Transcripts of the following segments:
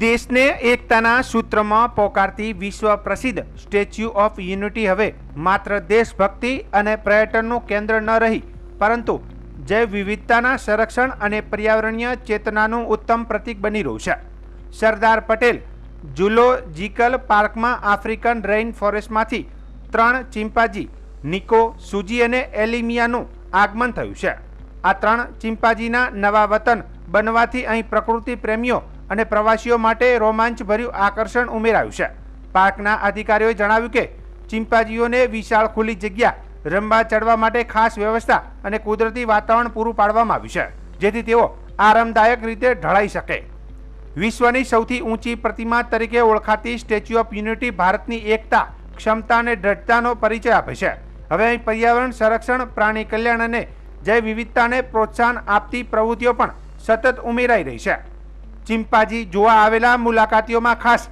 દેશને એકતાના સૂત્રમાં પોકારતી વિશ્વ પ્રસિદ્ધ સ્ટેચ્યુ ઓફ યુનિટી હવે માત્ર દેશભક્તિ અને પર્યટનનું કેન્દ્ર ન રહી, પરંતુ જૈવ વિવિધતાના સંરક્ષણ અને પર્યાવરણીય ચેતનાનું ઉત્તમ પ્રતીક બની રહ્યું છે. સરદાર પટેલ ઝુલોજિકલ પાર્કમાં આફ્રિકન રેઇન ફોરેસ્ટમાંથી ત્રણ ચિમ્પાજી નિકો, સુજી અને એલિમિયાનું આગમન થયું છે. આ ત્રણ ચિમ્પાજીના નવા વતન બનવાથી અહીં પ્રકૃતિ પ્રેમીઓ અને પ્રવાસીઓ માટે રોમાંચભર્યું આકર્ષણ ઉમેરાયું છે. પાર્કના અધિકારીઓએ જણાવ્યું કે, ચિંપાજીઓને વિશાળ ખુલ્લી જગ્યા રમવા ચડવા માટે ખાસ વ્યવસ્થા અને કુદરતી વાતાવરણ પૂરું પાડવામાં આવ્યું છે, જેથી તેઓ આરામદાયક રીતે ઢળાઈ શકે. વિશ્વની સૌથી ઊંચી પ્રતિમા તરીકે ઓળખાતી સ્ટેચ્યુ ઓફ યુનિટી ભારતની એકતા, ક્ષમતા અને દ્રઢતાનો પરિચય આપે છે. હવે અહીં પર્યાવરણ, સંરક્ષણ, પ્રાણી કલ્યાણ અને જૈવ વિવિધતાને પ્રોત્સાહન આપતી પ્રવૃત્તિઓ પણ સતત ઉમેરાઈ રહી છે. ચિમ્પાજી જોવા આવેલા મુલાકાતીઓમાં ખાસ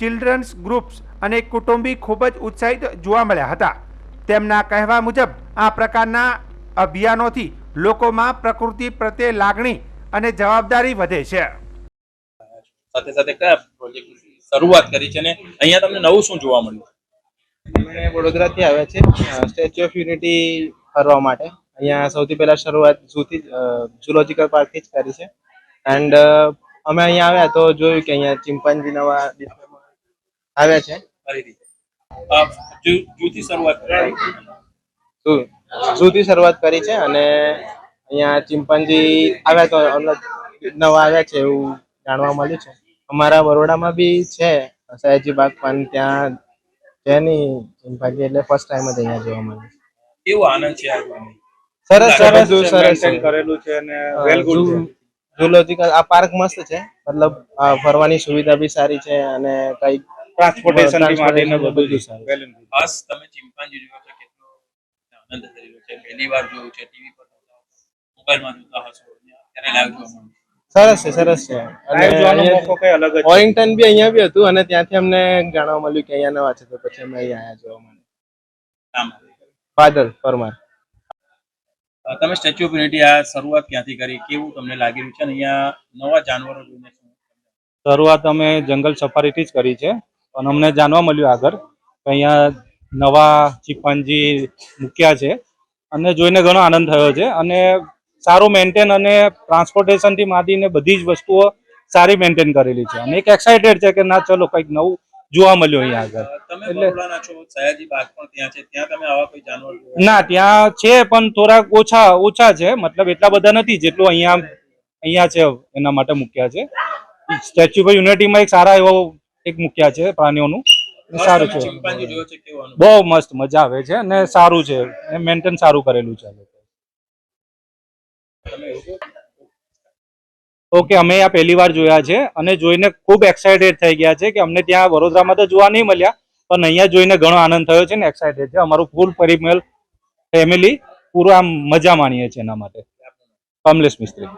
ચિલ્ડ્રન્સ ગ્રુપ્સ અને કુટુંબી ખૂબ જ ઉત્સાહિત જોવા મળ્યા હતા. તેમના કહેવા મુજબ આ પ્રકારના અભિયાનોથી લોકોમાં પ્રકૃતિ પ્રત્યે લાગણી અને જવાબદારી વધે છે. સાથે સાથે કયા પ્રોજેક્ટ શરૂઆત કરી છે ને અહીંયા તમને નવું શું જોવા મળ્યું? વડોદરાથી આવ્યા છે સ્ટેચ્યુ ઓફ યુનિટી ફરવા માટે. અહીંયા સૌથી પહેલા શરૂઆત ઝૂથી ઝુલોજિકલ પાર્કથી જ કરી છે. એન્ડ અમે અહીંયા આવ્યા તો જોયું કે અહીંયા ચિંપાંજી નવા ડિસ્પ્લેમાં આવ્યા છે. જૂથી શરૂઆત કરી. ઝૂ શરૂઆત કરી છે અને અહીંયા ચિંપાંજી આવ્યા તો નવા આવ્યા છે એવું જાણવા મળ્યું છે. અમારા બરોડામાં બી છે. સયાજી બાગ પણ ત્યાં છે નહીં. ચિંપાંજી એટલે ફર્સ્ટ ટાઈમ જ અહીંયા જોવા મળ્યું કેવો આનંદ છે? સરસ સરસ સરસ. કરેલું છે અને વેલ. ઝૂ- ઝૂલોજિકલ આ પાર્ક મસ્ત છે. મતલબ ફરવાની સુવિધા બી સારી છે અને કઈ ટ્રાન્સપોર્ટેશન Transportation બધું જ સારું. ખાસ તમે ચિમ્પાન્જી જોયો છે કેટલો આનંદ થઈ રહ્યો છે. પહેલી વાર જોયું છે ટીવી પર મોબાઈલમાં જોતા હશો ત્યારે લાઈવ જોવા સરસ છે સરસ છે. અને Live જોવાનો મોકો કઈ અલગ જ છે. ઓરિંગ્ટન બી અહીંયા બી હતું અને ત્યાંથી અમને જાણવા મળ્યું કે અહીંયા નવા છે તો પછી અમે અહીંયા આવ્યા જોવા માટે નામ ફાધર પરમાર. તમે સ્ટેચ્યુ ઓફ યુનિટી આ શરૂઆત ક્યાંથી કરી? કેવું તમને લાગી રહ્યું છે? અને અહીંયા નવા જાનવરો જોઈને શરૂઆત અમે જંગલ સફારીથી જ કરી છે. પણ અમને જાણવા મળ્યું આગળ કે અહીંયા નવા ચિમ્પાન્જી મૂક્યા છે અને જોઈને ઘણો આનંદ થયો છે. અને સારું મેન્ટેન અને ટ્રાન્સપોર્ટેશનથી માંડીને બધી જ વસ્તુઓ સારી મેન્ટેન કરેલી છે. અને એક એક્સાઇટેડ છે કે ના, ચલો કંઈક નવું જોવા મળ્યું અહીંયા આગળ. એટલે-? ના ત્યાં છે પણ થોડાક ઓછા ઓછા છે મતલબ એટલા બધા નથી જેટલું અહીંયા અહીંયા છે એના માટે મૂક્યા છે. સ્ટેચ્યુ ઓફ યુનિટીમાં એક સારા એવો એક મૂક્યા છે પ્રાણીઓનું. સારું છે. બહુ મસ્ત મજા આવે છે અને સારું છે. મેન્ટેન સારું કરેલું છે? ઓકે અમે આ પહેલી વાર જોયા છે અને જોઈને ખૂબ એક્સાઇટેડ થઈ ગયા છે કે અમને ત્યાં વડોદરામાં તો જોવા નહીં મળ્યા પણ અહીંયા જોઈને ઘણો આનંદ થયો છે ને એક્સાઇટેડ છે. અમારું ફૂલ પરિમેલ ફેમિલી પૂરું આમ મજા માણીએ છીએ એના માટે. કમલેશ મિસ્ત્રી.